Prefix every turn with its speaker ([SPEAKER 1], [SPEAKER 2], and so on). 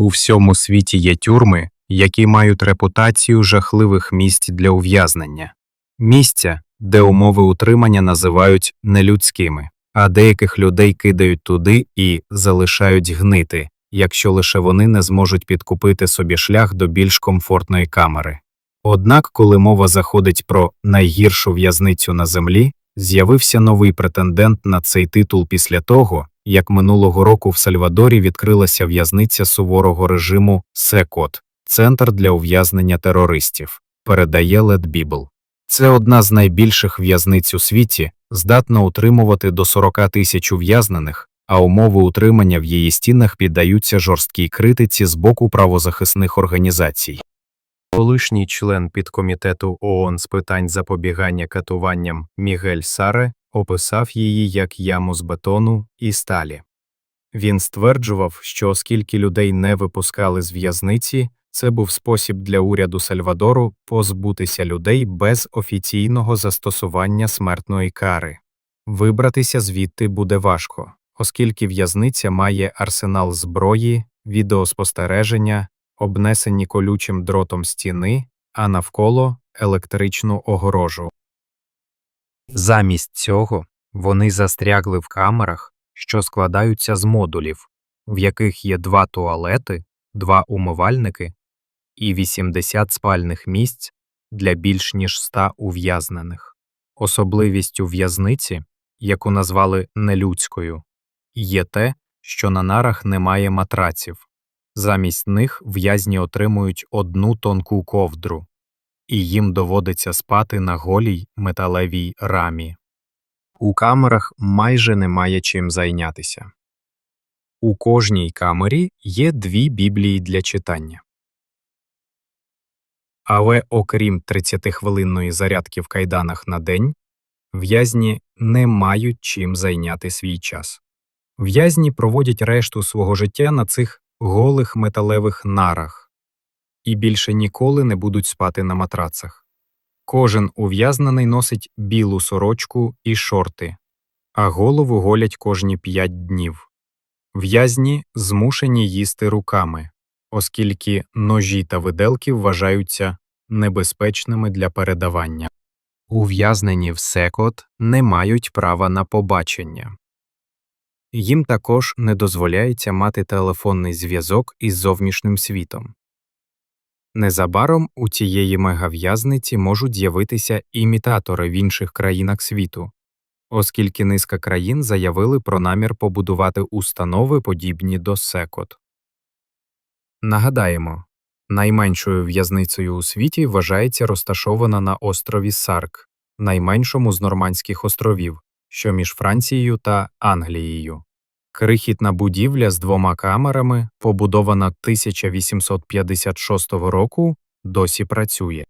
[SPEAKER 1] У всьому світі є тюрми, які мають репутацію жахливих місць для ув'язнення, місця, де умови утримання називають нелюдськими, а деяких людей кидають туди і залишають гнити, якщо лише вони не зможуть підкупити собі шлях до більш комфортної камери. Однак, коли мова заходить про найгіршу в'язницю на землі, з'явився новий претендент на цей титул після того, як минулого року в Сальвадорі відкрилася в'язниця суворого режиму Секот, центр для ув'язнення терористів, передає Лед Бібл. Це одна з найбільших в'язниць у світі, здатна утримувати до 40 тисяч ув'язнених, а умови утримання в її стінах піддаються жорсткій критиці з боку правозахисних організацій. Колишній член підкомітету ООН з питань запобігання катуванням Мігель Саре описав її як яму з бетону і сталі. Він стверджував, що оскільки людей не випускали з в'язниці, це був спосіб для уряду Сальвадору позбутися людей без офіційного застосування смертної кари. Вибратися звідти буде важко, оскільки в'язниця має арсенал зброї, відеоспостереження, обнесені колючим дротом стіни, а навколо електричну огорожу. Замість цього вони застрягли в камерах, що складаються з модулів, в яких є два туалети, два умивальники і 80 спальних місць для більш ніж 100 ув'язнених. Особливістю в'язниці, яку назвали нелюдською, є те, що на нарах немає матраців. Замість них в'язні отримують одну тонку ковдру, і їм доводиться спати на голій металевій рамі. У камерах майже немає чим зайнятися. У кожній камері є дві біблії для читання. Але окрім 30-хвилинної зарядки в кайданах на день, в'язні не мають чим зайняти свій час. В'язні проводять решту свого життя на цих голих металевих нарах і більше ніколи не будуть спати на матрацах. Кожен ув'язнений носить білу сорочку і шорти, а голову голять кожні п'ять днів. В'язні змушені їсти руками, оскільки ножі та виделки вважаються небезпечними для передавання. Ув'язнені в секот не мають права на побачення. Їм також не дозволяється мати телефонний зв'язок із зовнішнім світом. Незабаром у цієї мегав'язниці можуть з'явитися імітатори в інших країнах світу, оскільки низка країн заявили про намір побудувати установи, подібні до секот. Нагадаємо, найменшою в'язницею у світі вважається розташована на острові Сарк, найменшому з Нормандських островів, що між Францією та Англією. Крихітна будівля з двома камерами, побудована 1856 року, досі працює.